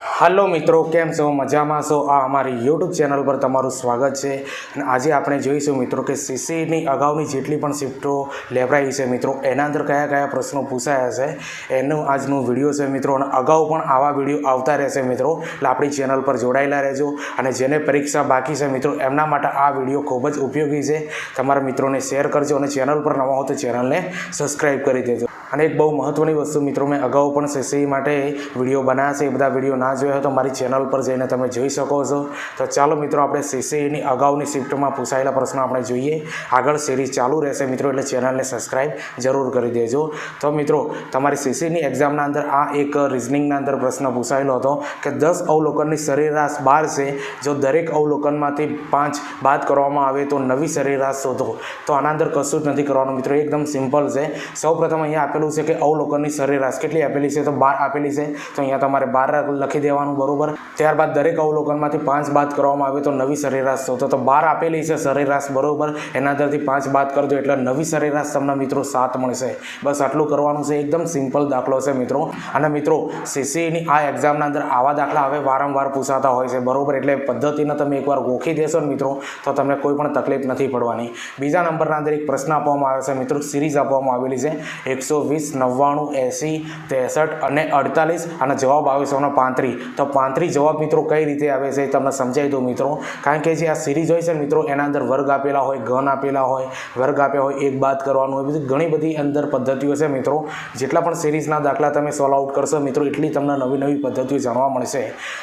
હાલો મિત્રો, કેમ છો? મજામાં છો? આ અમારી યુટ્યુબ ચેનલ પર તમારું સ્વાગત છે. અને આજે આપણે જોઈશું મિત્રો કે સીસીની અગાઉની જેટલી પણ શિફ્ટો લેવડાવી છે મિત્રો, એના અંદર કયા કયા પ્રશ્નો પૂછાયા છે, એનું આજનું વીડિયો છે મિત્રો, અને અગાઉ પણ આવા વીડિયો આવતા રહેશે મિત્રો. એટલે આપણી ચેનલ પર જોડાયેલા રહેજો. અને જેને પરીક્ષા બાકી છે મિત્રો, એમના માટે આ વીડિયો ખૂબ જ ઉપયોગી છે. તમારા મિત્રોને શેર કરજો અને ચેનલ પર નવા હો તો ચેનલને સબસ્ક્રાઈબ કરી દેજો. અને એક બહુ મહત્ત્વની વસ્તુ મિત્રો મેં અગાઉ પણ સીસી માટે વીડિયો બનાવ્યા છે. એ બધા વીડિયો ના જોયા હોય તો મારી ચેનલ પર જઈને તમે જોઈ શકો છો. તો ચાલો મિત્રો આપણે સીસીની અગાઉની શિફ્ટમાં પૂછાયેલા પ્રશ્નો આપણે જોઈએ. આગળ સિરીઝ ચાલુ રહેશે મિત્રો એટલે ચેનલને સબસ્ક્રાઈબ જરૂર કરી દેજો. તો મિત્રો, તમારી સીસીની એક્ઝામના અંદર આ એક રિઝનિંગના અંદર પ્રશ્ન પૂછાયેલો હતો કે દસ અવલોકનની સરેરાશ બાર છે. જો દરેક અવલોકનમાંથી પાંચ બાદ કરવામાં આવે તો નવી સરેરાશ શોધો. તો આના અંદર કશું જ નથી કરવાનું મિત્રો. એકદમ સિમ્પલ છે. સૌપ્રથમ અહીંયા આપેલું છે કે અવલોકનની સરેરાશ કેટલી આપેલી છે, તો બાર આપેલી છે. તો અહીંયા તમારે બાર લખી દેવાનું, બરોબર? ત્યારબાદ દરેક અવલોકનમાંથી પાંચ બાદ કરવામાં આવે તો નવી સરેરાશ થતો તો બાર આપેલી છે સરેરાશ, બરોબર? એના અંદરથી પાંચ બાદ કરજો એટલે નવી સરેરાશ તમને મિત્રો સાત મળશે. બસ આટલું કરવાનું છે. એકદમ સિમ્પલ દાખલો છે મિત્રો. અને મિત્રો સીસીની આ એક્ઝામના અંદર આવા દાખલા હવે વારંવાર પૂછાતા હોય છે, બરોબર? એટલે પદ્ધતિને તમે એકવાર ગોખી દેશો મિત્રો, તો તમને કોઈ પણ તકલીફ નથી પડવાની. બીજા નંબરના અંદર એક પ્રશ્ન આપવામાં આવે છે મિત્રો, સિરીઝ આપવામાં આવેલી છે. એકસો વીસ, નવ્વાણું, એંસી, ત્રેસઠ અને અડતાલીસ અને જવાબ આવે છે એમનો પાંત્રીસ તો પાંત્રીસ જવાબ મિત્રો કઈ રીતે આવે છે તમને સમજાવી દઉં મિત્રો. કારણ કે જે આ સિરીઝ હોય છે મિત્રો, એના અંદર વર્ગ આપેલા હોય, ઘન આપેલા હોય, વર્ગ આપ્યા હોય, એક બાદ કરવાનું હોય, બધી ઘણી બધી અંદર પદ્ધતિઓ છે મિત્રો. જેટલા પણ સિરીઝના દાખલા તમે સોલ્વ આઉટ કરશો મિત્રો, એટલી તમને નવી નવી પદ્ધતિઓ જાણવા મળશે.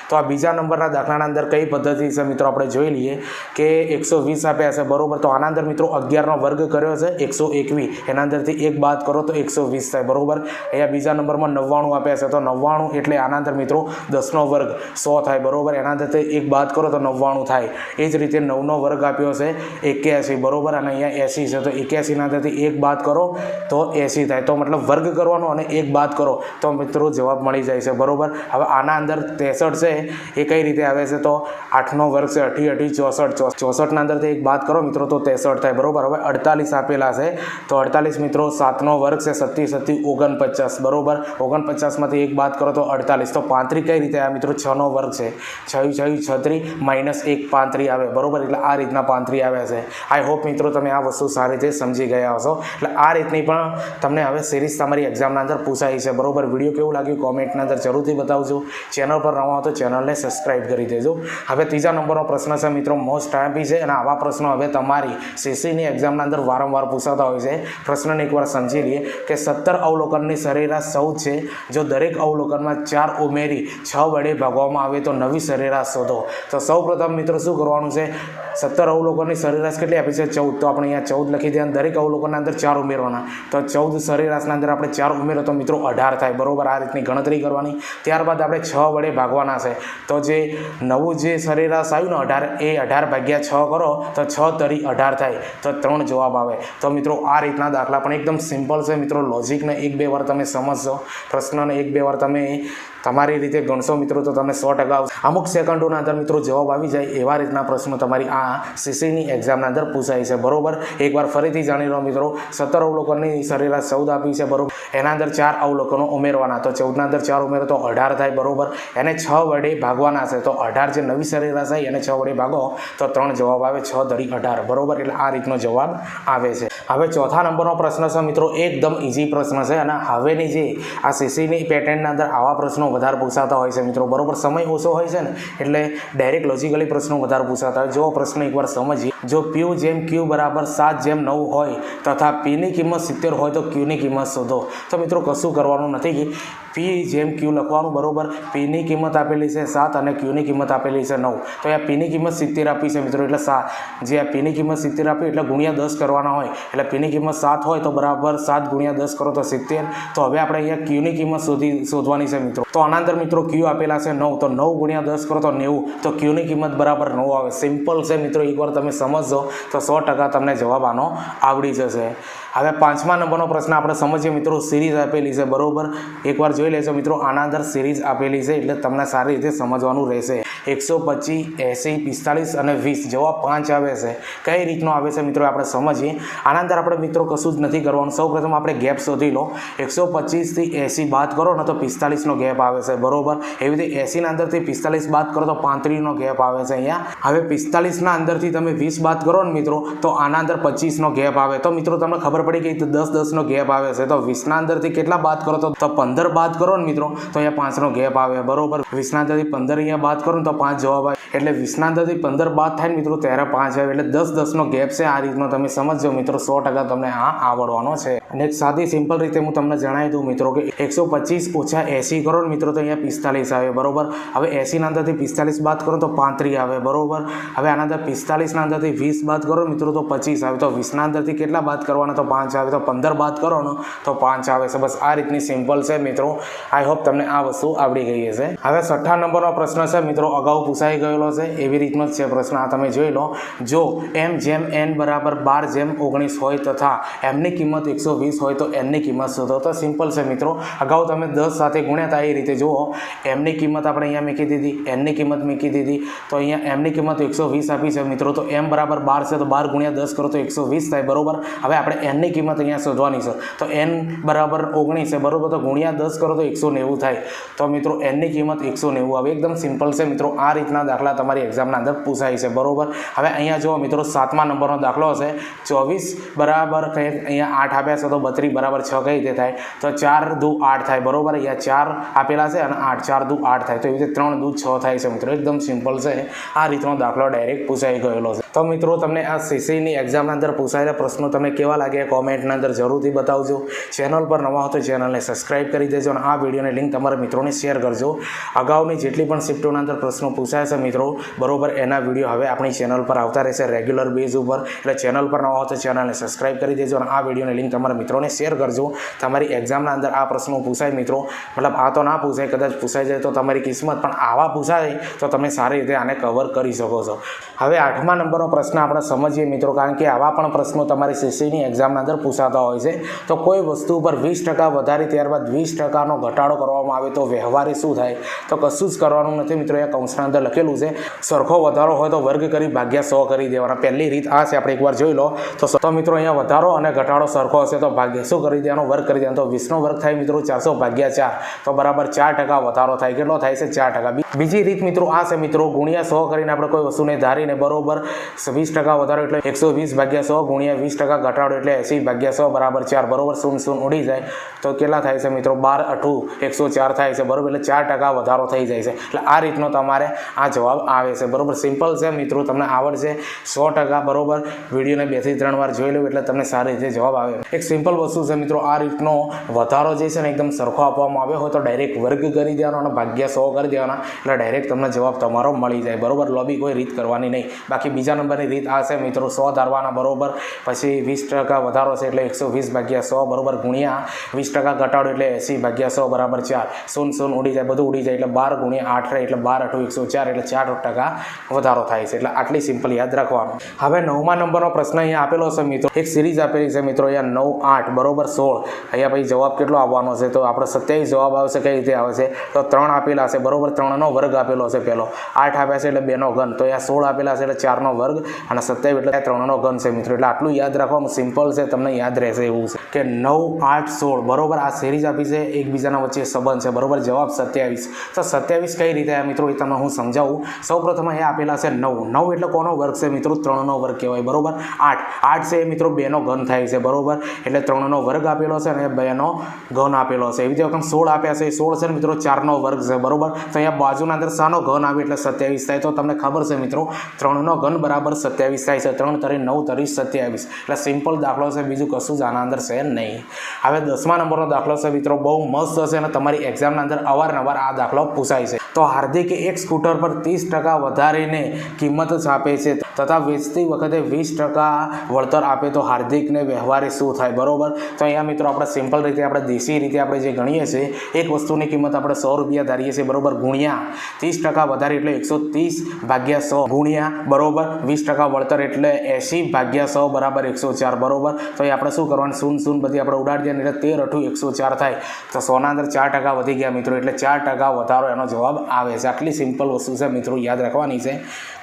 તો આ બીજા નંબરના દાખલાના અંદર કઈ પદ્ધતિ છે મિત્રો, આપણે જોઈ લઈએ કે એકસો વીસ આપ્યા છે, બરોબર. તો આના અંદર મિત્રો અગિયારનો વર્ગ કર્યો છે, એકસો એકવીસ એના અંદરથી એક બાદ કરો તો એકસો વીસ થાય, બરોબર? અહીંયા બીજા નંબરમાં નવ્વાણું આપ્યા છે, તો નવ્વાણું એટલે આના અંદર મિત્રો દસનો વર્ગ સો થાય, બરોબર? એના અંદરથી એક બાદ કરો તો નવ્વાણું થાય. એ જ રીતે નવનો વર્ગ આપ્યો છે, એક્યાસી, બરોબર? અને અહીંયા એંસી છે, તો એક્યાસીના અંદરથી એક બાદ કરો તો એંસી થાય. તો મતલબ વર્ગ કરવાનો અને એક બાદ કરો તો મિત્રો જવાબ મળી જાય છે, બરાબર? હવે આના અંદર ત્રેસઠ છે, એ કઈ રીતે આવે છે તો આઠનો વર્ગ છે, અઢી અઢી, ચોસઠ ચોસઠના અંદરથી એક બાદ કરો મિત્રો તો ત્રેસઠ થાય, બરોબર? હવે અડતાલીસ આપેલા છે, તો અડતાલીસ મિત્રો સાતનો વર્ગ છે સત્તી સત્તી ઓગણપચાસ, બરોબર? ઓગણપચાસમાંથી એક બાદ કરો તો અડતાલીસ. તો પાંત્રી કઈ રીતે આ મિત્રો? છનો વર્ગ છે. છયું છયું, છત્રી, માઇનસ એક પાંત્રી આવે. બરોબર? એટલે આ રીતના પાંત્રી આવે છે. આઈ હોપ મિત્રો તમે આ વસ્તુ સારી રીતે સમજી ગયા હશો. એટલે આ રીતની પણ તમને હવે સિરીઝ તમારી એક્ઝામના અંદર પૂછાઈ છે. બરોબર? વીડિયો કેવું લાગ્યું? કોમેન્ટના અંદર જરૂરથી બતાવજો. ચેનલ પર નવા તો ચેનલને સબસ્ક્રાઈબ કરી દેજો. હવે ત્રીજા નંબરનો પ્રશ્ન છે મિત્રો મોસ્ટ ટાઈપી છે અને આવા પ્રશ્નો હવે તમારી સીસીની એક્ઝામના અંદર વારંવાર પૂછાતા હોય છે. પ્રશ્નને એકવાર સમજી લઈએ કે સત્તર અવલોકનની સરેરાશ ચૌદ છે. જો દરેક અવલોકનમાં ચાર ઉમેરી છ વડે ભાગવામાં આવે તો નવી સરેરાશ શોધો. તો સૌ પ્રથમ મિત્રો શું કરવાનું છે? સત્તર અવલોકનની સરેરાશ કેટલી આપી છે? ચૌદ. તો આપણે અહીંયા ચૌદ લખી દઈએ દરેક અવલોકનના અંદર ચાર ઉમેરવાના. તો ચૌદ સરેરાશના અંદર આપણે ચાર ઉમેરો તો મિત્રો અઢાર થાય. બરાબર? આ રીતની ગણતરી કરવાની. ત્યારબાદ આપણે છ વડે ભાગવાના છે. તો જે નવું જે સરેરાશ આવ્યું ને અઢાર, એ અઢાર ભાગ્યા છ કરો તો છ તરી અઢાર થાય. તો ત્રણ જવાબ આવે. તો મિત્રો આ રીતના દાખલા પણ એકદમ સિમ્પલ છે. મિત્રો લોજિકને એક બે વાર તમે સમજશો, પ્રશ્નને એક બે વાર તમે તમારી રીતે ગણશો મિત્રો, તો તમે સો ટકા. અમુક સેકન્ડોના અંદર મિત્રો જવાબ આવી જાય એવા રીતના પ્રશ્નો તમારી આ સીસીની એક્ઝામના અંદર પૂછાય છે. બરોબર? એકવાર ફરીથી જાણી લો મિત્રો, સત્તર અવલોકનની સરેરાશ ચૌદ આપી છે, બરોબર? એના અંદર ચાર અવલોકનો ઉમેરવાના. તો ચૌદના અંદર ચાર ઉમેરો તો અઢાર થાય, બરોબર? એને છ વડે ભાગવાના છે. તો અઢાર જે નવી સરેરાશ આવી, એને છ વડે ભાગો, તો ત્રણ જવાબ આવે છ દરી અઢાર. બરોબર? એટલે આ રીતનો જવાબ આવે છે. હવે ચોથા નંબરનો પ્રશ્ન છે મિત્રો, એકદમ ઇઝી પ્રશ્ન છે અને હવેની જે આ સીસીની પેટર્નના અંદર આવા પ્રશ્નો વધારે પૂછાતા હોય છે મિત્રો. બરાબર, સમય ઓછો હોય છે ને, એટલે ડાયરેક્ટ લોજિકલી પ્રશ્નો વધારે પૂછાતા હોય. જો પ્રશ્ન એકવાર સમજીએ, જો પ્યુ જેમ ક્યુ બરાબર સાત જેમ નવ હોય તથા પીની કિંમત સિત્તેર હોય તો ક્યુની કિંમત શોધો. તો મિત્રો, કશું કરવાનું નથી. પી જેમ ક્યુ લખવાનું બરાબર પીની કિંમત આપેલી છે સાત અને ક્યુની કિંમત આપેલી છે નવ. તો આ પીની કિંમત સિત્તેર આપી છે મિત્રો, એટલે સાત. જે આ પીની કિંમત સિત્તેર આપી, એટલે ગુણ્યા દસ કરવાના હોય. એટલે પીની કિંમત સાત હોય તો બરાબર સાત ગુણ્યા દસ કરો તો સિત્તેર. તો હવે આપણે અહીંયા ક્યુની કિંમત શોધી, શોધવાની છે મિત્રો. તો આના અંદર મિત્રો ક્યુ આપેલા છે નવ. તો નવ ગુણ્યા દસ કરો તો નેવું. તો ક્યુની કિંમત બરાબર નવ આવે. સિમ્પલ છે મિત્રો, એકવાર તમે સમજો તો સો ટકા તમને જવાબ આનો આવડી જશે. હવે પાંચમા નંબરનો પ્રશ્ન આપણે સમજીએ મિત્રો સિરીઝ આપેલી છે. બરાબર? એકવાર જોઈ લેશો મિત્રો આના અંદર સિરીઝ આપેલી છે એટલે તમને સારી રીતે સમજવાનું રહેશે. એકસો પચીસ એંસી પિસ્તાલીસ અને વીસ જવાબ પાંચ આવે છે. કઈ રીતનો આવે છે મિત્રો, આપણે સમજીએ. આના અંદર આપણે મિત્રો કશું જ નથી કરવાનું. સૌ પ્રથમ આપણે ગેપ શોધી લો. એકસો પચીસથી એંસી બાદ કરો, ને તો પિસ્તાલીસનો ગેપ આવે છે. બરોબર? એવી રીતે એંસીના અંદરથી પિસ્તાલીસ બાદ કરો તો પાંત્રીસનો ગેપ આવે છે અહીંયા. હવે પિસ્તાલીસના અંદરથી તમે વીસ બાદ કરો ને મિત્રો, તો આના અંદર પચીસનો ગેપ આવે. તો મિત્રો તમને ખબર પડી તો દસ દસનો ગેપ આવે છે. તો વીસના અંદરથી કેટલા બાદ કરો તો પંદર બાદ કરો ને મિત્રો, તો અહીંયા પાંચનો ગેપ આવે, બરોબર? વીસના પંદર અહીંયા બાદ કરો તો પાંચ જવાબ આવે. એટલે વીસના અંદરથી પંદર બાદ થાય ને મિત્રો, ત્યારે પાંચ આવે. એટલે દસ દસનો ગેપ છે, આ રીતનો તમે સમજજો મિત્રો, સો ટકા તમને આ આવડવાનો છે. અને એક સાદી, સિમ્પલ રીતે હું તમને જણાવી દઉં મિત્રો, કે એકસો પચીસ ઓછા એંસી કરો ને મિત્રો, તો અહીંયા પિસ્તાલીસ આવે, બરોબર? હવે એંસીના અંદરથી પિસ્તાલીસ બાદ કરો તો પાંત્રીસ આવે, બરોબર? હવે આના અંદર પિસ્તાલીસના અંદરથી વીસ બાદ કરો મિત્રો, તો પચીસ આવે. તો વીસના અંદરથી કેટલા બાદ કરવાના? તો પાંચ આવે. તો પંદર બાદ કરો તો પાંચ આવે. છે બસ આ રીતની સિમ્પલ છે મિત્રો. આઈ હોપ તમને આ વસ્તુ આવડી ગઈ હશે. હવે છઠ્ઠા નંબરનો પ્રશ્ન છે, મિત્રો, અગાઉ પૂછાઈ ગયેલો છે, એવી રીતનો જ છે પ્રશ્ન, આ તમે જોઈ લો. જો એમ જેમ એન બરાબર બાર જેમ ઓગણીસ હોય તથા એમની કિંમત એકસો વીસ હોય તો એનની કિંમત શોધો. તો સિમ્પલ છે, મિત્રો. અગાઉ તમે દસ સાથે ગુણ્યા હતા એ રીતે જુઓ. એમની કિંમત આપણે અહીંયા મૂકી દીધી એનની કિંમત મૂકી દીધી. તો અહીંયા એમની કિંમત એકસો વીસ આપી છે, મિત્રો. તો એમ બરાબર બાર છે, તો બાર ગુણ્યા દસ કરો તો એકસો વીસ થાય, બરાબર? હવે આપણે એનની કિંમત અહીંયા શોધવાની છે. તો એન બરાબર ઓગણીસ છે, બરાબર? તો ગુણ્યા દસ કરો તો એકસો નેવું થાય. તો મિત્રો એનની કિંમત એકસો નેવું આવે. એકદમ સિમ્પલ છે મિત્રો. આ રીતના દાખલા તમારી એક્ઝામના અંદર પૂછાય છે. બરાબર? હવે અહીંયા જુઓ મિત્રો, સાતમા નંબરનો દાખલો હશે. ચોવીસ બરાબર કંઈક અહીંયા આઠ આપ્યા છે તો બત્રીસ બરાબર છ કઈ રીતે થાય? તો ચાર દુ આઠ થાય. બરાબર? અહીંયા ચાર આપેલા છે અને આઠ, ચાર દુ આઠ થાય. તો એવી રીતે ત્રણ દુ છ થાય છે મિત્રો. એકદમ સિમ્પલ છે. આ રીતનો દાખલો ડાયરેક્ટ પૂછાઈ ગયેલો છે. તો મિત્રો, તમને આ સીસીની એક્ઝામના અંદર પૂછાયેલા પ્રશ્નો તમને કેવા લાગ્યા? કોમેન્ટના અંદર જરૂરથી બતાવજો. ચેનલ પર નવા હો તો ચેનલને સબસ્ક્રાઇબ કરી દેજો. અને આ વિડીયોની લિંક તમારા મિત્રોને શેર કરજો. અગાઉની જેટલી પણ શિફ્ટોના અંદર પ્રશ્નો પૂછાય છે મિત્રો, બરોબર, એના વીડિયો હવે આપણી ચેનલ પર આવતા રહેશે રેગ્યુલર બેઝ ઉપર. એટલે ચેનલ પર ન હો તો ચેનલને સબસ્ક્રાઇબ કરી દેજો અને આ વિડીયોની લિંક તમારા મિત્રોને શેર કરજો. તમારી એક્ઝામના અંદર આ પ્રશ્નો પૂછાય મિત્રો, મતલબ આ તો ના પૂછાય, કદાચ પૂછાઈ જાય તો તમારી કિસ્મત, પણ આવા પૂછાય તો તમે સારી રીતે આને કવર કરી શકો છો. હવે આઠમા નંબરનો પ્રશ્ન આપણે સમજીએ મિત્રો, કારણ કે આવા પણ પ્રશ્નો તમારી સીસીની એક્ઝામના અંદર પૂછાતા હોય છે. તો કોઈ વસ્તુ ઉપર વીસ ટકા વધારી ત્યારબાદ વીસ ટકાનો ઘટાડો કરવામાં આવે તો વ્યવહારે શું થાય? તો કશું જ કરવાનું નથી મિત્રો એ કૌંસના અંદર લખેલું છે, સરખો વધારો હોય તો વર્ગ કરી ભાગ્યા સો કરી દેવાના. પહેલી રીત આ છે, આપણે એકવાર જોઈ લો. તો સો મિત્રો અહીંયા વધારો અને ઘટાડો સરખો હશે તો ભાગ્યા શું કરી દેવાનો, વર્ગ કરી દેવાનો. તો વીસનો વર્ગ થાય મિત્રો, ચારસો ભાગ્યા ચાર. તો બરાબર ચાર ટકા વધારો થાય. કેટલો થાય છે? ચાર ટકા. બીજી રીત મિત્રો આ છે મિત્રો, ગુણ્યા સો કરીને આપણે કોઈ વસ્તુને ધારીને બરોબર વીસ ટકા વધારો એટલે એકસો વીસ ભાગ્યા સો ગુણ્યા વીસ ટકા ઘટાડો એટલે એસી ભાગ્યા સો બરાબર ચાર. બરોબર શૂન શૂન ઉડી જાય. તો કેટલા થાય છે મિત્રો? બાર અઠું એકસો ચાર થાય છે, બરોબર? એટલે ચાર ટકા વધારો થઈ જાય છે. એટલે આ રીતનો તમારે આ જવાબ આવે છે. બરોબર? સિમ્પલ છે મિત્રો, તમને આવડશે. સો ટકા, બરોબર? વિડીયોને બેથી ત્રણ વાર જોઈ લો એટલે તમને સારી રીતે જવાબ આવે. એક સિમ્પલ વસ્તુ છે મિત્રો, આ રીતનો વધારો જે છે ને એકદમ સરખો આપવામાં આવ્યો હોય તો ડાયરેક્ટ વર્ગ કરી દેવાનો અને ભાગ્યા સો કરી દેવાના. એટલે ડાયરેક્ટ તમને જવાબ તમારો મળી જાય. બરોબર? લોબી કોઈ રીત કરવાની નહીં. બાકી બીજા નંબરની રીત આ છે મિત્રો, સો ધારવાના, બરોબર? પછી વીસ ટકા વધારો છે એટલે એકસો વીસ ભાગ્યા સો, બરોબર? ગુણ્યા વીસ ટકા ઘટાડો એટલે એંસી ભાગ્યા સો બરાબર ચાર. શૂન શૂન ઉડી જાય, બધું ઉડી જાય એટલે બાર ગુણ્યા આઠ રહે એટલે બાર અઠું એકસો ચાર એટલે ચાર ટકા વધારો થાય છે. એટલે આટલી સિમ્પલ યાદ રાખવાનું. હવે નવમા નંબરનો પ્રશ્ન અહીંયા આપેલો છે મિત્રો. એક સિરીઝ આપેલી છે મિત્રો, અહીંયા નવ આઠ, બરોબર સોળ. અહીંયા પછી જવાબ કેટલો આવવાનો છે? તો આપણે સત્યાવીસ જવાબ આવશે, કઈ રીતે આવશે? તો ત્રણ આપેલા છે, બરોબર? ત્રણનો વર્ગ આપેલો છે પહેલો આઠ આપ્યા છે એટલે બેનો ઘન. તો અહીંયા સોળ આપેલા છે એટલે ચારનો વર્ગ અને સત્યાવીસ એટલે ત્રણનો ઘન છે મિત્રો. એટલે આટલું યાદ રાખવાનું સિમ્પલ છે, તમને યાદ રહેશે એવું છે. કે નવ આઠ સોળ, બરોબર? આ સિરીઝ આપી છે એકબીજાના વચ્ચે સંબંધ છે. બરોબર? જવાબ સત્યાવીસ. તો સત્યાવીસ કઈ રીતે આ મિત્રો? એ તમને હું સમજાવું. સૌ પ્રથમ અહીંયા આપેલા છે નવ. નવ એટલે કોનો વર્ગ છે મિત્રો? ત્રણનો વર્ગ કહેવાય. બરોબર? આઠ. આઠ છે એ મિત્રો બેનો ઘન થાય છે. બરોબર? એટલે ત્રણનો વર્ગ આપેલો છે અને બેનો ઘન આપેલો છે. એવી રીતે વખત સોળ આપ્યા છે. એ સોળ છે મિત્રો? ચારનો વર્ગ છે. બરોબર? તો અહીંયા બાજુના અંદર સાનો ઘન આવે એટલે સત્યાવીસ થાય. તો તમને ખબર છે મિત્રો, ત્રણનો ઘન બરાબર સત્યાવીસ થાય છે. ત્રણ તરી નવ તરી સત્યાવીસ. એટલે સિમ્પલ દાખલો છે. બીજું કશું જ આના અંદર છે નહીં. હવે દસમા નંબરનો દાખલો છે મિત્રો. બહુ મસ્ત હશે અને તમારી એક્ઝામના અંદર અવારનવાર આ દાખલો પૂછાય છે. તો હાર્દિકે એક સ્કૂટર પર ત્રીસ ટકા વધારીને કિંમત આપે છે તથા વેચતી વખતે વીસ ટકા વળતર આપે તો હાર્દિકને વ્યવહારે શું થાય, બરોબર? તો અહીંયા મિત્રો આપણે સિમ્પલ રીતે આપણે દેશી રીતે આપણે જે ગણીએ છીએ, એક વસ્તુની કિંમત આપણે સો રૂપિયા ધારીએ છીએ, બરોબર? ગુણ્યા ત્રીસ ટકા વધારે એટલે એકસો ત્રીસ ભાગ્યા સો ગુણ્યા, બરોબર? વીસ ટકા વળતર એટલે એંસી ભાગ્યા સો બરાબર એકસો ચાર, બરોબર? તો એ આપણે શું કરવાનું? શૂન શૂન બધી આપણે ઉડાડી દઈએ એટલે તેર અઠું એકસો ચાર થાય. તો સોના અંદર ચાર ટકા વધી ગયા મિત્રો, એટલે ચાર ટકા વધારો એનો જવાબ આવે છે. આટલી સિમ્પલ વસ્તુ છે મિત્રો, યાદ રાખવાની છે.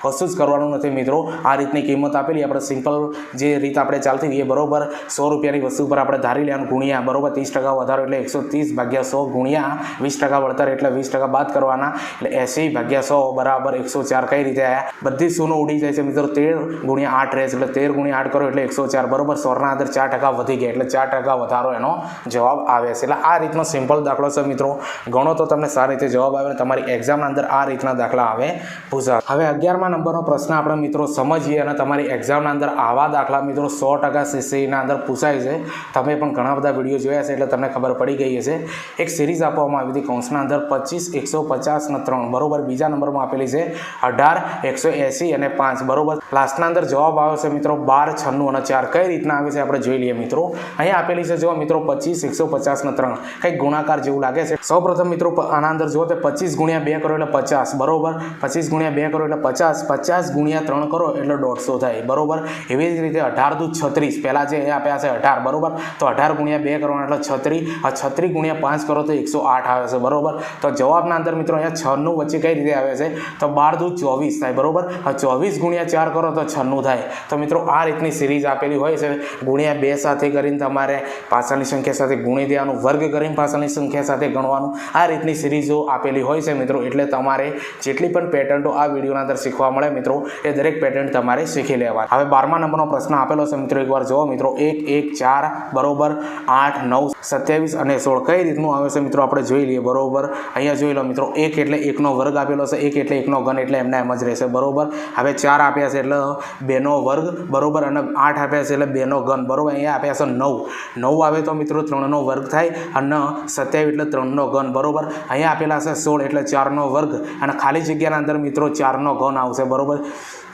કશું જ કરવાનું નથી મિત્રો. આ રીતની કિંમત આપેલી આપણે સિમ્પલ જે રીત આપણે ચાલતી હોય એ બરોબર સો રૂપિયાની વસ્તુ પર આપણે ધારી લેવાનું ગુણ્યા, બરોબર ત્રીસ ટકા વધારો એટલે એકસો ત્રીસ ભાગ્યા સો ગુણ્યા, વીસ ટકા વળતર એટલે વીસ ટકા બાદ કરવાના. એટલે એંસી ભાગ્યા સો બરાબર એકસો ચાર કઈ રીતે આવ્યા બધી સોનો ઉડી જાય છે મિત્રો. તેર ગુણ્યા આઠ રહેશે એટલે તેર ગુણ્યા આઠ કરો એટલે એકસો ચાર. બરોબર સોરના અંદર ચાર ટકા વધી ગયા એટલે ચાર ટકા વધારો એનો જવાબ આવે છે. એટલે આ રીતનો સિમ્પલ દાખલો છે મિત્રો. ગણો તો તમને સારી રીતે જવાબ આવે તમારી એક્ઝામના અંદર આ રીતના દાખલા આવે. પૂછા હવે અગિયારમા નંબરનો પ્રશ્ન આપણે મિત્રો સમજીએ અને તમારી એક્ઝામના અંદર આવા દાખલા મિત્રો સો ટકા સીસીના અંદર પૂછાય છે. તમે પણ ઘણા બધા વીડિયો જોયા છે એટલે તમને ખબર પડી ગઈ હશે. એક સિરીઝ આપવામાં આવી હતી કૌંસના અંદર પચીસ, એકસો પચાસ ને ત્રણ. બરોબર, બીજા નંબરમાં આપેલી છે અઢાર, એકસો એંસી અને પાંચ. બરોબર. લાસ્ટના અંદર જવાબ આવ્યો છે મિત્રો બાર, છન્નું અને ચાર. કઈ રીતના આવે છે આપણે જોઈ લઈએ મિત્રો. અહીંયા આપેલી છે જો મિત્રો પચીસ, એકસો પચાસને ત્રણ. કંઈક ગુણાકાર જેવું લાગે છે. સૌપ્રથમ મિત્રો આના અંદર જુઓ તો પચીસ ગુણ્યા બે કરો એટલે પચાસ, બરોબર? પચીસ ગુણ્યા બે કરો એટલે પચાસ પચાસ ગુણ્યા ત્રણ કરો એટલે દોઢસો થાય, બરોબર? એવી જ રીતે અઢાર દુ છત્રીસ, પહેલાં જે આપ્યા છે અઢાર, બરોબર? તો અઢાર ગુણ્યા બે કરો એટલે છત્રીસ આ છત્રીસ ગુણ્યા પાંચ કરો તો એકસો આઠ આવે છે, બરોબર? તો જવાબના અંદર મિત્રો અહીંયા છન્નું વચ્ચે કઈ રીતે આવે છે? તો બાર દુ ચોવીસ થાય, બરોબર? આ ચોવીસ ગુણ્યા ચાર કરો તો છન્નું થાય. તો મિત્રો આ રીતની સિરીઝ આપેલી હોય છે. ગુણ્યા બે સાથે કરીને તમારે પાછળની સંખ્યા સાથે ગુણી દેવાનું, વર્ગ કરીને પાછળની સંખ્યા સાથે ગણવાનું. આ રીતની સિરીઝો આપેલી હોય છે મિત્રો, એટલે તમારે જેટલી પણ પેટન્ટો આ વિડીયોના અંદર શીખવા મળે મિત્રો, એ દરેક પેટર્ન તમારે શીખી લેવા હવે બારમા નંબરનો પ્રશ્ન આપેલો છે મિત્રો, એકવાર જુઓ મિત્રો, એક એક, ચાર, બરોબર, આઠ, નવ, સત્યાવીસ અને સોળ, કઈ રીતનું આવે છે મિત્રો, આપણે જોઈ લઈએ. બરોબર, અહીંયા જોઈ લો મિત્રો, એક એટલે એકનો વર્ગ આપેલો છે, એક એટલે એકનો ઘન, એટલે એમને એમ જ રહેશે. બરોબર, હવે ચાર આપ્યા છે એટલે બેનો વર્ગ, બરોબર, અને આઠ આપ્યા છે એટલે બેનો ઘન. બરોબર, અહીંયા આપ્યા છે નવ. નવ આવે તો મિત્રો, ત્રણનો વર્ગ થાય, અને સત્યાવીસ એટલે ત્રણનો ઘન. બરોબર, અહીંયા આપેલા છે સોળ એટલે ચારનો વર્ગ અને ખાલી જગ્યાના અંદર મિત્રો ચારનો ઘન આવશે, બરોબર?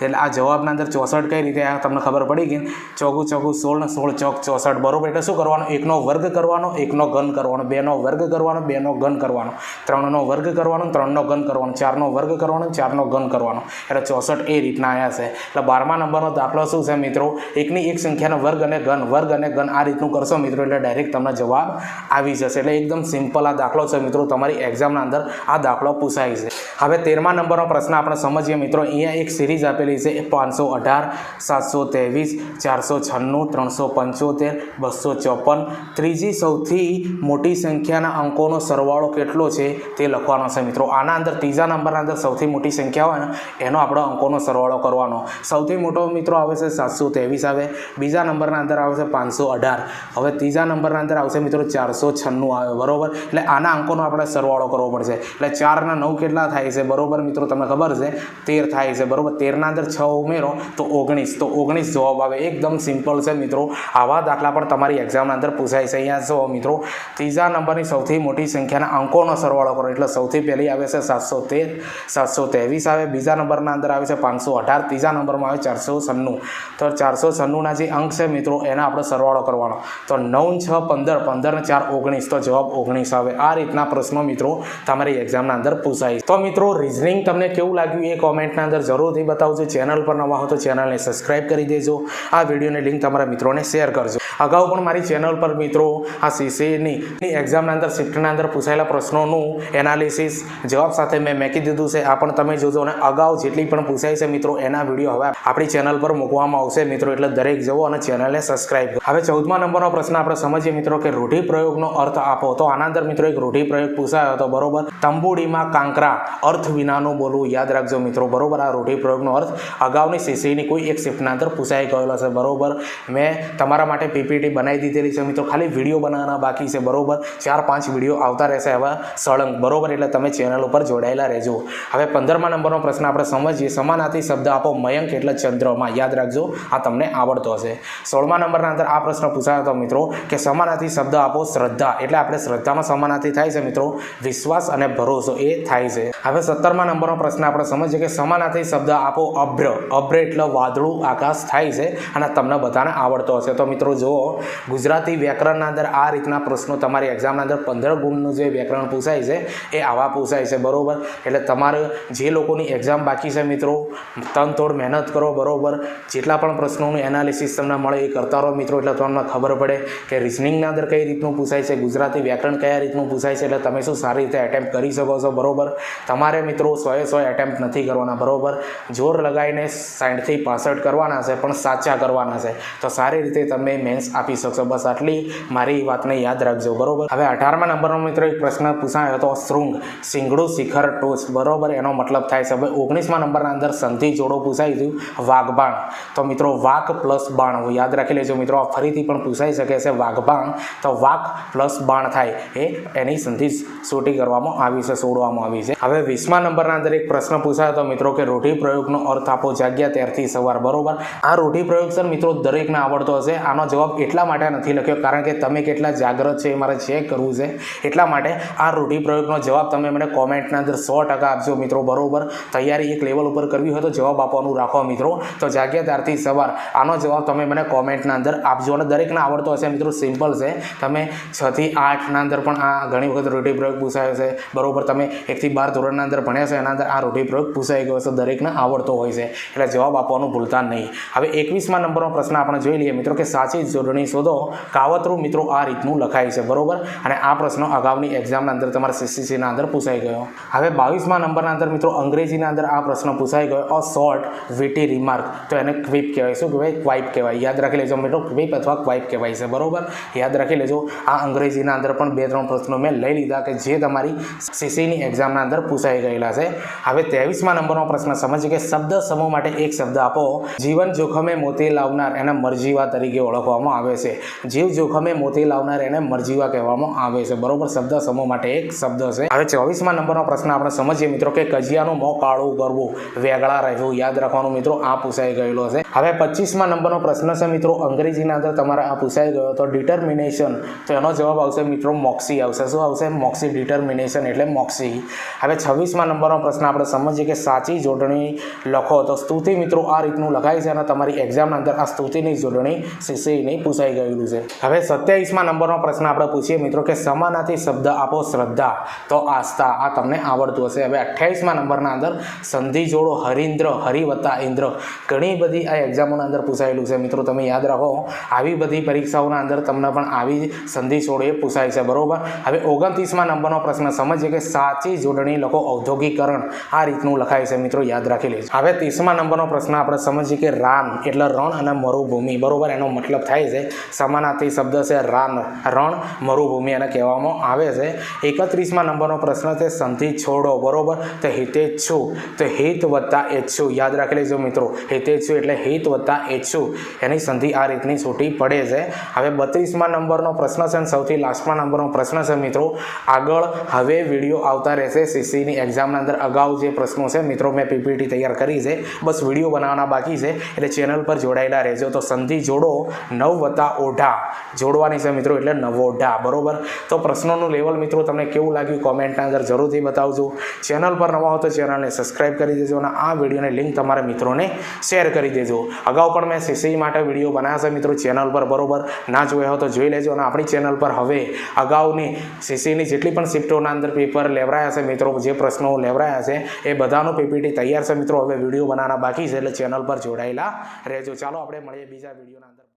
એટલે આ જવાબના અંદર ચોસઠ કઈ રીતે તમને ખબર પડી ગઈ? ચોગું ચોગું સોળ ને સોળ ચોક ચોસઠ, બરોબર? એટલે શું કરવાનો? એકનો વર્ગ કરવાનો, એકનો ઘન કરવાનો, બેનો વર્ગ કરવાનો, બેનો ઘન કરવાનો. ત્રણનો વર્ગ કરવાનો, ત્રણનો ઘન કરવાનો. ચારનો વર્ગ કરવાનો, ચારનો ઘન કરવાનો. એટલે ચોસઠ એ રીતના આવ્યા છે. એટલે બારમા નંબરનો દાખલો શું છે મિત્રો? એકની એક સંખ્યાનો વર્ગ અને ઘન. વર્ગ અને ઘન આ રીતનું કરશો મિત્રો, એટલે ડાયરેક્ટ તમને જવાબ આવી જશે. એટલે એકદમ સિમ્પલ આ દાખલો છે મિત્રો, તમારી એક્ઝામના અંદર આ દાખલો પૂછાય છે હવે તેરમા નંબરનો પ્રશ્ન આપણે સમજીએ મિત્રો. અહીંયા એક સિરીઝ આપેલી છે. પાંચસો અઢાર, સાતસો ત્રેવીસ, ચારસો છન્નું, ત્રણસો પંચોતેર, બસો ચોપન. ત્રીજી સૌથી મોટી સંખ્યાના અંકોનો સરવાળો કેટલો છે તે લખવાનો છે મિત્રો. આના અંદર ત્રીજા નંબરના અંદર સૌથી મોટી સંખ્યા હોય ને, એનો આપણો અંકોનો સરવાળો કરવાનો. સૌથી મોટો મિત્રો આવે છે સાતસો ત્રેવીસ આવે. બીજા નંબરના અંદર આવે છે પાંચસો અઢાર. હવે ત્રીજા નંબરના અંદર આવશે મિત્રો ચારસો છન્નું આવે. બરોબર? એટલે આના અંકોનો આપણે સરવાળો કરવો પડશે. એટલે ચારના નવ કેટલા થાય? છે, બરોબર મિત્રો, તમને ખબર છે? તેર થાય છે, બરોબર? તેરના અંદર છ ઉમેરો, તો ઓગણીસ તો ઓગણીસ જવાબ આવે. એકદમ સિમ્પલ છે મિત્રો. આવા દાખલા પણ તમારી એક્ઝામના અંદર પૂછાય છે. અહીંયા જો મિત્રો, ત્રીજા નંબરની સૌથી મોટી સંખ્યાના અંકોનો સરવાળો કરો. એટલે સૌથી પહેલી આવે છે સાતસો તેર, સાતસો ત્રેવીસ આવે. બીજા નંબરના અંદર આવે છે પાંચસો અઢાર, ત્રીજા નંબરમાં આવે ચારસો છન્નું. તો ચારસો છન્નુંના જે અંક છે મિત્રો, એના આપણે સરવાળો કરવાનો. તો નવ, છ, પંદર પંદર ચાર, ઓગણીસ. તો જવાબ ઓગણીસ આવે. આ રીતના પ્રશ્નો મિત્રો તમારી એક્ઝામના અંદર પૂછાય તો મિત્રો રિઝનિંગ તમને કેવું લાગ્યું એ કોમેન્ટના અંદર જરૂરથી બતાવજો. ચેનલ પર નવા હો તો ચેનલને સબસ્ક્રાઇબ કરી દેજો. આ વિડીયોની લિંક તમારા મિત્રોને શેર કરજો. અગાઉ પણ મારી ચેનલ પર મિત્રો, આ સીસીની એક્ઝામના અંદર શિફ્ટના અંદર પૂછાયેલા પ્રશ્નોનું એનાલિસિસ જવાબ સાથે મેં મેકી દીધું છે. આ પણ તમે જોજો અને અગાઉ જેટલી પણ પૂછાય છે મિત્રો, એના વીડિયો હવે આપણી ચેનલ પર મૂકવામાં આવશે મિત્રો, એટલે દરેક જવો અને ચેનલને સબસ્ક્રાઇબ કરો. હવે ચૌદમા નંબરનો પ્રશ્ન આપણે સમજીએ મિત્રો, કે રૂઢિપ્રયોગનો અર્થ આપો. તો આના અંદર મિત્રો એક રૂઢિપ્રયોગ પૂછાયો હતો, બરોબર? તંબુડીમાં કાંકરા અર્થ વિનાનું બોલવું યાદ રાખજો મિત્રો. બરોબર, આ રૂઢિપ્રયોગનો અર્થ અગાઉની સીસીની કોઈ એક શિફ્ટના અંદર પૂછાઈ ગયેલો છે. બરોબર, મેં તમારા માટે પીપીટી બનાવી દીધેલી છે મિત્રો. ખાલી વીડિયો બનાવવાના બાકી છે. બરોબર, ચાર પાંચ વીડિયો આવતા રહેશે હવે સળંગ. બરોબર, એટલે તમે ચેનલ ઉપર જોડાયેલા રહેજો. હવે પંદરમા નંબરનો પ્રશ્ન આપણે સમજીએ. સમાનાથી શબ્દ આપો મયંક એટલે ચંદ્રમાં. યાદ રાખજો, આ તમને આવડતો હશે. સોળમા નંબરના અંદર આ પ્રશ્ન પૂછાયો હતો મિત્રો કે સમાનાથી શબ્દ આપો શ્રદ્ધા. એટલે આપણે શ્રદ્ધામાં સમાનાર્થી થાય છે મિત્રો. વિશ્વાસ અને ભરોસો એ થાય છે. હવે સત્તરમા નંબરનો પ્રશ્ન આપણે સમજીએ કે સમાનાથી શબ્દ આપો અભ્ર. અભ્ર એટલે વાદળું આકાશ થાય છે અને તમને બધાને આવડતો હશે. તો મિત્રો જુઓ, ગુજરાતી વ્યાકરણના અંદર આ રીતના પ્રશ્નો તમારી એક્ઝામના અંદર પંદર ગુણનું જે વ્યાકરણ પૂછાય છે, એ આવા પૂછાય છે. બરોબર? એટલે તમારે જે લોકોની એક્ઝામ બાકી છે મિત્રો, તન તોડ મહેનત કરો, બરાબર? જેટલા પણ પ્રશ્નોનું એનાલિસિસ તમને મળે એ કરતા રહો મિત્રો, એટલે તમને ખબર પડે કે રિઝનિંગના અંદર કઈ રીતનું પૂછાય છે, ગુજરાતી વ્યાકરણ કયા રીતનું પૂછાય છે, એટલે તમે શું સારી રીતે એટેમ્પ કરી શકો છો, બરોબર? તમારે મિત્રો સોએ સો એટેમ્પ નથી કરવાના, બરાબર? જોર લગાવીને સાઠથી પાસઠ કરવાના છે, પણ સાચા કરવાના છે. તો સારી રીતે તમે મેન્સ આપી શકશો. બસ આટલી મારી વાતને યાદ રાખજો, બરાબર? હવે અઢારમા નંબરનો મિત્રો એક પ્રશ્ન પૂછાયો હતો, શૃંગ, સિંગડું, શિખર, ટોચ, બરોબર? એનો મતલબ થાય છે. હવે ઓગણીસમા નંબરના અંદર સંધિ જોડો પૂછાઈ ગયું, વાઘબાણ. તો મિત્રો, વાઘ પ્લસ બાણ યાદ રાખી લેજો મિત્રો, આ ફરીથી પણ પૂછાઈ શકે છે, વાઘબાણ. તો વાઘ પ્લસ બાણ થાય, એ એની સંધિ સોટી કરવામાં આવી છે સોડવામાં આવી છે. હવે વીસમા નંબરના અંદર એક પ્રશ્ન પૂછાયો હતો, મિત્રો, કે રૂઢિ પ્રયોગનો અર્થ આપો જાગ્યા ત્યારથી સવાર, બરોબર? આ રૂઢિ પ્રયોગ, સર, મિત્રો, દરેકને આવડતો હશે. આનો જવાબ એટલા માટે નથી લખ્યો, કારણ કે તમે કેટલા જાગ્રત છે એ મારે ચેક કરવું છે. એટલા માટે આ રૂઢિ પ્રયોગનો જવાબ તમે મને કોમેન્ટના અંદર સો ટકા આપજો, મિત્રો, બરોબર? તૈયારી એક લેવલ ઉપર કરવી હોય તો જવાબ આપવાનું રાખો, મિત્રો. તો જાગ્યા ત્યારથી સવાર, આનો જવાબ તમે મને કોમેન્ટના અંદર આપજો. અને દરેકને આવડતો હશે, મિત્રો સિમ્પલ છે. તમે છથી આઠના અંદર પણ આ ઘણી વખત રૂઢિ પ્રયોગ પૂછાયો છે. બરોબર? તમે એકથી બાર ધોરણના અંદર ભણ્યા છે, એના અંદર આ રૂઢિપ્રયોગ પૂછાઈ ગયો છે, દરેકને આવડતો હોય છે, એટલે જવાબ આપવાનું ભૂલતા નહીં. હવે એકવીસમાં નંબરનો પ્રશ્ન આપણે જોઈ લઈએ. મિત્રો કે સાચી જોડણી શોધો, કાવતરું મિત્રો આ રીતનું લખાય છે, બરોબર? અને આ પ્રશ્ન અગાઉની એક્ઝામના અંદર તમારા સીસીસીના અંદર પૂછાઈ ગયો. હવે બાવીસમાં નંબરના અંદર મિત્રો અંગ્રેજીના અંદર આ પ્રશ્ન પૂછાઈ ગયો અ શોર્ટ વીટી રિમાર્ક તો એને ક્વિપ કહેવાય. શું કહેવાય? ક્વાઇપ કહેવાય. યાદ રાખી લેજો મિત્રો ક્વિપ અથવા ક્વાઇપ કહેવાય છે, બરોબર? યાદ રાખી લેજો. આ અંગ્રેજીના અંદર પણ બે ત્રણ પ્રશ્નો મેં લઈ લીધા કે જે તમારી સીસીની એક્ઝામના અંદર પૂછાઈ ગયેલા છે. હવે ત્રેવીસમાં નંબરનો પ્રશ્ન સમજીએ કે શબ્દ સમૂહ માટે એક શબ્દ આપો. જીવન જોખમે મોતી લાવનાર એને મરજીવા તરીકે ઓળખવામાં આવે છે. જીવ જોખમે મોતી લાવનાર એને મરજીવા કહેવામાં આવે છે. બરોબર? શબ્દ સમૂહ માટે એક શબ્દ છે. હવે ચોવીસમાં નંબરનો પ્રશ્ન આપણે સમજીએ મિત્રો કે કજિયાનું મોં કાળું કરવું, વેગળા રહેવું, યાદ રાખવાનું મિત્રો આ પૂછાઈ ગયેલો છે. હવે પચીસમાં નંબરનો પ્રશ્ન છે મિત્રો, અંગ્રેજીના અંદર તમારે આ પૂછાઈ ગયો તો ડિટર્મિનેશન તો એનો જવાબ આવશે મિત્રો મોક્સી આવશે. શું આવશે? મોક્સી ડિટર્મિનેશન એટલે મોક્સી હવે છવ્વીસમાં નંબરનો પ્રશ્ન આપણે સમજીએ કે સાચી જોડણી લખો. તો સ્તુતિ મિત્રો આ રીતનું લખાય છે અને તમારી એક્ઝામના અંદર આ સ્તુતિની જોડણી શિષ્યની પૂછાઈ ગયેલું છે. હવે સત્યાવીસમાં નંબરનો પ્રશ્ન આપણે પૂછીએ મિત્રો કે સમાનાથી શબ્દ આપો શ્રદ્ધા. તો આસ્થા, આ તમને આવડતું હશે. હવે અઠ્યાવીસમાં નંબરના અંદર સંધિ જોડો, હરિન્દ્ર હરિવત્તા ઇન્દ્ર. ઘણી બધી આ એક્ઝામોના અંદર પૂછાયેલું છે. મિત્રો, તમે યાદ રાખો, આવી બધી પરીક્ષાઓના અંદર તમને પણ આવી સંધિ જોડો એ પૂછાય છે. બરોબર? હવે ઓગણત્રીસમાં નંબરનો પ્રશ્ન સમજીએ કે સાચી જોડણી લખો. ઔદ્યોગિકરણ આ રીતનું લખાય છે મિત્રો, યાદ રાખી લેજો. હવે ત્રીસમા નંબરનો પ્રશ્ન આપણે સમજીએ કે રાન એટલે રણ અને મરુભૂમિ. બરોબર, એનો મતલબ થાય છે સમાનાર્થી શબ્દ છે રાન રણ, મરુભૂમિ એને કહેવામાં આવે છે. એકત્રીસમાં નંબરનો પ્રશ્ન છે સંધિ છોડો. બરોબર, તો હિતેચ્છુ તો હિત વત્તા એચ્છુ યાદ રાખી લેજો મિત્રો હિતેચ્છુ એટલે હિત વત્તા એચ્છુ એની સંધિ આ રીતની છૂટી પડે છે. હવે બત્રીસમાં નંબરનો પ્રશ્ન છે અને સૌથી લાસ્ટમાં નંબરનો પ્રશ્ન છે મિત્રો, આગળ હવે વીડિયો આવતા રહેશે સીસીની એક્ઝામના અંદર અગાઉ જે પ્રશ્નો છે, મિત્રો, મેં પીપીટી તૈયાર કરી છે. બસ વીડિયો બનાવવાના બાકી છે. એટલે ચેનલ પર જોડાયેલા રહેજો. તો સંધિ જોડો નવ વત્તા ઓઢા. જોડવાની છે મિત્રો એટલે નવોઢા. બરોબર? તો પ્રશ્નોનું લેવલ મિત્રો તમને કેવું લાગ્યું કોમેન્ટના અંદર જરૂરથી બતાવજો. ચેનલ પર નવા હો તો ચેનલને સબસ્ક્રાઇબ કરી દેજો અને આ વિડીયોની લિંક તમારા મિત્રોને શેર કરી દેજો. અગાઉ પણ મેં સીસી માટે વીડિયો બનાવ્યા છે મિત્રો ચેનલ પર. બરોબર? ના જોયા હો તો જોઈ લેજો અને આપણી ચેનલ પર હવે અગાઉની સીસીની જેટલી પણ શિફ્ટોના અંદર પેપર લેવરાયા છે મિત્રો, જે પ્રશ્નો લેવરાયા છે. એ બધાનું પીપીટી તૈયાર છે મિત્રો. હવે વીડિયો બનાવવાના બાકી છે એટલે ચેનલ પર જોડાયેલા રહેજો. ચાલો આપણે મળીએ બીજા વિડીયોના